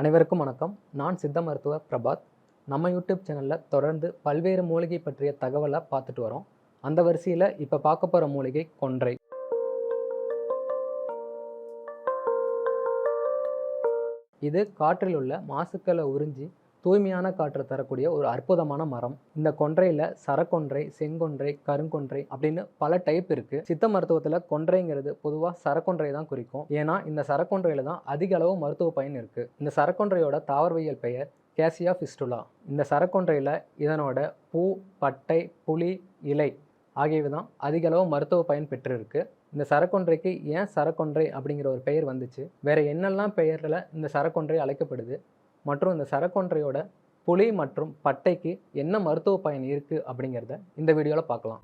அனைவருக்கும் வணக்கம். நான் சித்த மருத்துவர் பிரபாத். நம்ம யூடியூப் சேனலில் தொடர்ந்து பல்வேறு மூலிகை பற்றிய தகவலை பார்த்துட்டு வரோம். அந்த வரிசையில் இப்போ பார்க்க போகிற மூலிகை கொன்றை. இது காற்றில் உள்ள மாசுக்களை உறிஞ்சி தூய்மையான காற்று தரக்கூடிய ஒரு அற்புதமான மரம். இந்த கொன்றையில் சரக்கொன்றை செங்கொன்றை கருங்கொன்றை அப்படின்னு பல டைப் இருக்குது சித்த மருத்துவத்தில் கொன்றைங்கிறது பொதுவாக சரக்கொன்றை தான் குறிக்கும். ஏன்னா இந்த சரக்கொன்றையில் தான் அதிக அளவு மருத்துவ பயன் இருக்குது இந்த சரக்கொன்றையோட தாவரவியல் பெயர் கேசியா ஃபிஸ்டுலா. இந்த சரக்கொன்றையில் இதனோட பூ பட்டை புளி இலை ஆகியவை தான் அதிக அளவு மருத்துவ பயன் பெற்றிருக்கு. இந்த சரக்கொன்றைக்கு ஏன் சரக்கொன்றை அப்படிங்கிற ஒரு பெயர் வந்துச்சு? வேற என்னெல்லாம் பெயரில் இந்த சரக்கொன்றை அழைக்கப்படுது? மற்றும் இந்த சரக்கொன்றையோட புளி மற்றும் பட்டைக்கு என்ன மருத்துவ பயன் இருக்குது அப்படிங்கிறத இந்த வீடியோவில் பார்க்கலாம்.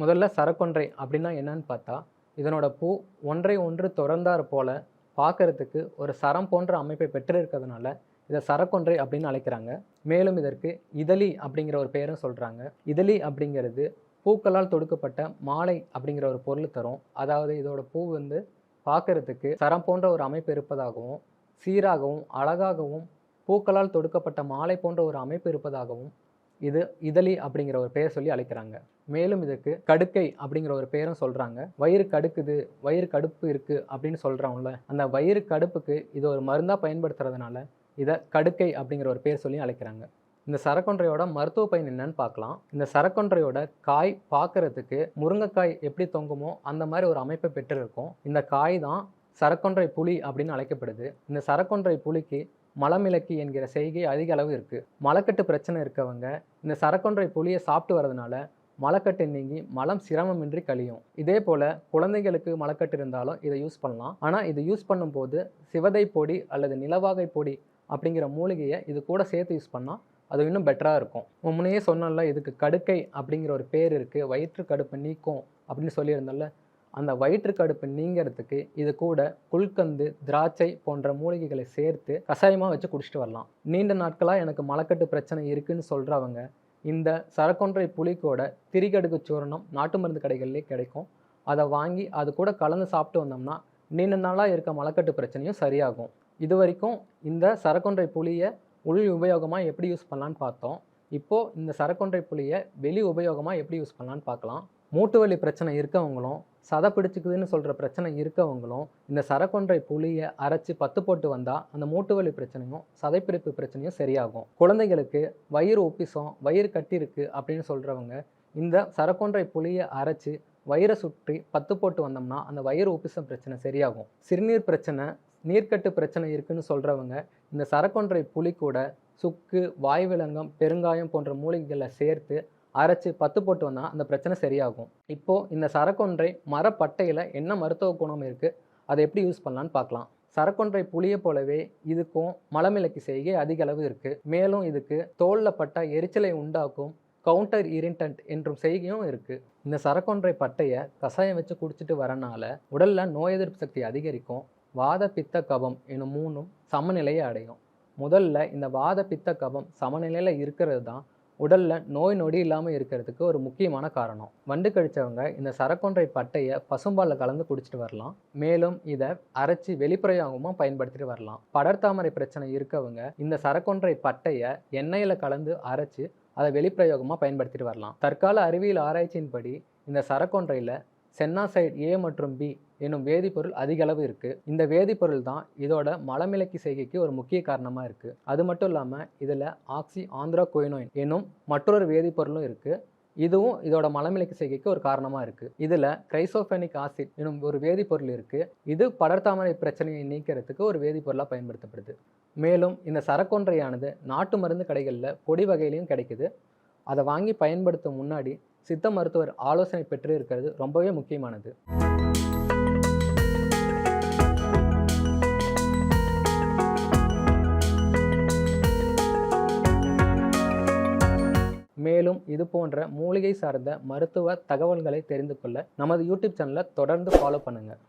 முதல்ல சரக்கொன்றை அப்படின்னா என்னன்னு பார்த்தா இதனோட பூ ஒன்றை ஒன்று தொடர்ந்தார் போல பார்க்கறதுக்கு ஒரு சரம் போன்ற அமைப்பை பெற்றிருக்கிறதுனால இதை சரக்கொன்றை அப்படின்னு அழைக்கிறாங்க. மேலும் இதற்கு இதழி அப்படிங்கிற ஒரு பெயரும் சொல்கிறாங்க இதழி அப்படிங்கிறது பூக்களால் தொடுக்கப்பட்ட மாலை அப்படிங்கிற ஒரு பொருள் தரும். அதாவது இதோட பூ வந்து பார்க்கறதுக்கு சரம் போன்ற ஒரு அமைப்பு இருப்பதாகவும் சீராகவும் அழகாகவும் பூக்களால் தொடுக்கப்பட்ட மாலை போன்ற ஒரு அமைப்பு இருப்பதாகவும் இது இதழி அப்படிங்கிற ஒரு பெயர் சொல்லி அழைக்கிறாங்க. மேலும் இதுக்கு கடுக்கை அப்படிங்கிற ஒரு பெயரும் சொல்கிறாங்க வயிறு கடுக்குது வயிறு கடுப்பு இருக்குது அப்படின்னு சொல்கிறோம்ல அந்த வயிறு கடுப்புக்கு இது ஒரு மருந்தாக பயன்படுத்துறதுனால இதை கடுக்கை அப்படிங்கிற ஒரு பேர் சொல்லி அழைக்கிறாங்க. இந்த சரக்கொன்றையோட மருத்துவ பயன் என்னன்னு பார்க்கலாம். இந்த சரக்கொன்றையோட காய் பார்க்கறதுக்கு முருங்கைக்காய் எப்படி தொங்குமோ அந்த மாதிரி ஒரு அமைப்பை பெற்றிருக்கும். இந்த காய் தான் சரக்கொன்றை புளி அப்படின்னு அழைக்கப்படுது. இந்த சரக்கொன்றை புளிக்கு மலமிளக்கி என்கிற செய்கை அதிக அளவு இருக்குது மலக்கட்டு பிரச்சனை இருக்கவங்க இந்த சரக்கொன்றை புளியை சாப்பிட்டு வரதுனால மலக்கட்டு நீங்கி மலம் சிரமமின்றி கழியும். இதே போல் குழந்தைகளுக்கு மலக்கட்டு இருந்தாலும் இதை யூஸ் பண்ணலாம். ஆனால் இதை யூஸ் பண்ணும்போது சிவதை பொடி அல்லது நிலவாகை பொடி அப்படிங்கிற மூலிகையை இது கூட சேர்த்து யூஸ் பண்ணால் அது இன்னும் பெட்டராக இருக்கும். முன்னையே சொன்னால இதுக்கு கடுக்கை அப்படிங்கிற ஒரு பேர் இருக்குது வயிற்று கடுப்பை நீக்கும் அப்படின்னு சொல்லியிருந்தல அந்த வயிற்று கடுப்பு நீங்கிறதுக்கு இது கூட குல்கந்து திராட்சை போன்ற மூலிகைகளை சேர்த்து கஷாயமாக வச்சு குடிச்சிட்டு வரலாம். நீண்ட நாட்களாக எனக்கு மலக்கட்டு பிரச்சனை இருக்குன்னு சொல்கிறவங்க இந்த சரக்கொன்றை புளிக்கோட திரிகடுக்கு சூரணம் நாட்டு மருந்து கடைகள்லேயே கிடைக்கும். அதை வாங்கி அது கூட கலந்து சாப்பிட்டு வந்தோம்னா நீண்ட நாளாக இருக்க மலக்கட்டு பிரச்சனையும் சரியாகும். இது வரைக்கும் இந்த சரக்கொன்றை புளியை உள் உபயோகமாக எப்படி யூஸ் பண்ணலான்னு பார்த்தோம். இப்போது இந்த சரக்கொன்றை புளியை வெளி உபயோகமாக எப்படி யூஸ் பண்ணலான்னு பார்க்கலாம். மூட்டு வலி பிரச்சனை இருக்கவங்களும் சதை பிடிச்சிக்குதுன்னு சொல்கிற பிரச்சனை இருக்கவங்களும் இந்த சரக்கொன்றை புளியை அரைச்சி பத்து போட்டு வந்தால் அந்த மூட்டு வலி பிரச்சனையும் சதைப்பிடிப்பு பிரச்சனையும் சரியாகும். குழந்தைகளுக்கு வயிறு உப்பிசம் வயிறு கட்டியிருக்கு அப்படின்னு சொல்கிறவங்க இந்த சரக்கொன்றை புளியை அரைச்சி வயிறை சுற்றி பத்து போட்டு வந்தோம்னா அந்த வயிறு உப்பிசம் பிரச்சனை சரியாகும். சிறுநீர் பிரச்சனை நீர்க்கட்டு பிரச்சனை இருக்குன்னு சொல்கிறவங்க இந்த சரக்கொன்றை புளி கூட சுக்கு வாய் விலங்கம் பெருங்காயம் போன்ற மூலிகைகளை சேர்த்து அரைச்சி பத்து போட்டு வந்தால் அந்த பிரச்சனை சரியாகும். இப்போது இந்த சரக்கொன்றை மரப்பட்டையில் என்ன மருத்துவ குணம் இருக்குது அதை எப்படி யூஸ் பண்ணலான்னு பார்க்கலாம். சரக்கொன்றை புளியை போலவே இதுக்கும் மலமிளக்கி செய்கை அதிக அளவு இருக்குது மேலும் இதுக்கு தோலில் பட்ட எரிச்சலை உண்டாக்கும் கவுண்டர் இரிண்டன்ட் என்றும் செய்கையும் இருக்குது இந்த சரக்கொன்றை பட்டையை கஷாயம் வச்சு குடிச்சிட்டு வரனால உடலில் நோய் எதிர்ப்பு சக்தி அதிகரிக்கும். வாத பித்த கபம் எனும் மூணும் சமநிலையை அடையும். முதல்ல இந்த வாத பித்த கபம் சமநிலையில் இருக்கிறது தான் உடலில் நோய் நொடி இல்லாமல் இருக்கிறதுக்கு ஒரு முக்கியமான காரணம். வண்டு கழிச்சவங்க இந்த சரக்கொன்றை பட்டையை பசும்பாலில் கலந்து குடிச்சிட்டு வரலாம். மேலும் இதை அரைச்சி வெளிப்பிரயோகமாக பயன்படுத்திட்டு வரலாம். படர்தாமரை பிரச்சனை இருக்கவங்க இந்த சரக்கொன்றை பட்டையை எண்ணெயில் கலந்து அரைச்சி அதை வெளிப்பிரயோகமாக பயன்படுத்திட்டு வரலாம். தற்கால அறிவியல் ஆராய்ச்சியின்படி இந்த சரக்கொன்றையில் சென்னாசைட் ஏ மற்றும் பி என்னும் வேதிப்பொருள் அதிக அளவு இருக்குது இந்த வேதிப்பொருள் தான் இதோட மலமிளக்கி செய்கைக்கு ஒரு முக்கிய காரணமாக இருக்குது அது மட்டும் இல்லாமல் இதில் ஆக்சி ஆந்திரா கொயினோயின் என்னும் மற்றொரு வேதிப்பொருளும் இருக்குது இதுவும் இதோட மலமிளக்கு செய்கைக்கு ஒரு காரணமாக இருக்குது இதில் கிரைசோஃபெனிக் ஆசிட் என்னும் ஒரு வேதிப்பொருள் இருக்குது இது படர்தாமரை பிரச்சனையை நீக்கிறதுக்கு ஒரு வேதிப்பொருளாக பயன்படுத்தப்படுது. மேலும் இந்த சரக்கொன்றையானது நாட்டு மருந்து கடைகளில் பொடி வகையிலையும் கிடைக்குது. அதை வாங்கி பயன்படுத்தும் முன்னாடி சித்த மருத்துவர் ஆலோசனை பெற்று இருக்கிறது ரொம்பவே முக்கியமானது. மேலும் இது போன்ற மூலிகை சார்ந்த மருத்துவ தகவல்களை தெரிந்து கொள்ள நமது யூடியூப் சேனலை தொடர்ந்து ஃபாலோ பண்ணுங்கள்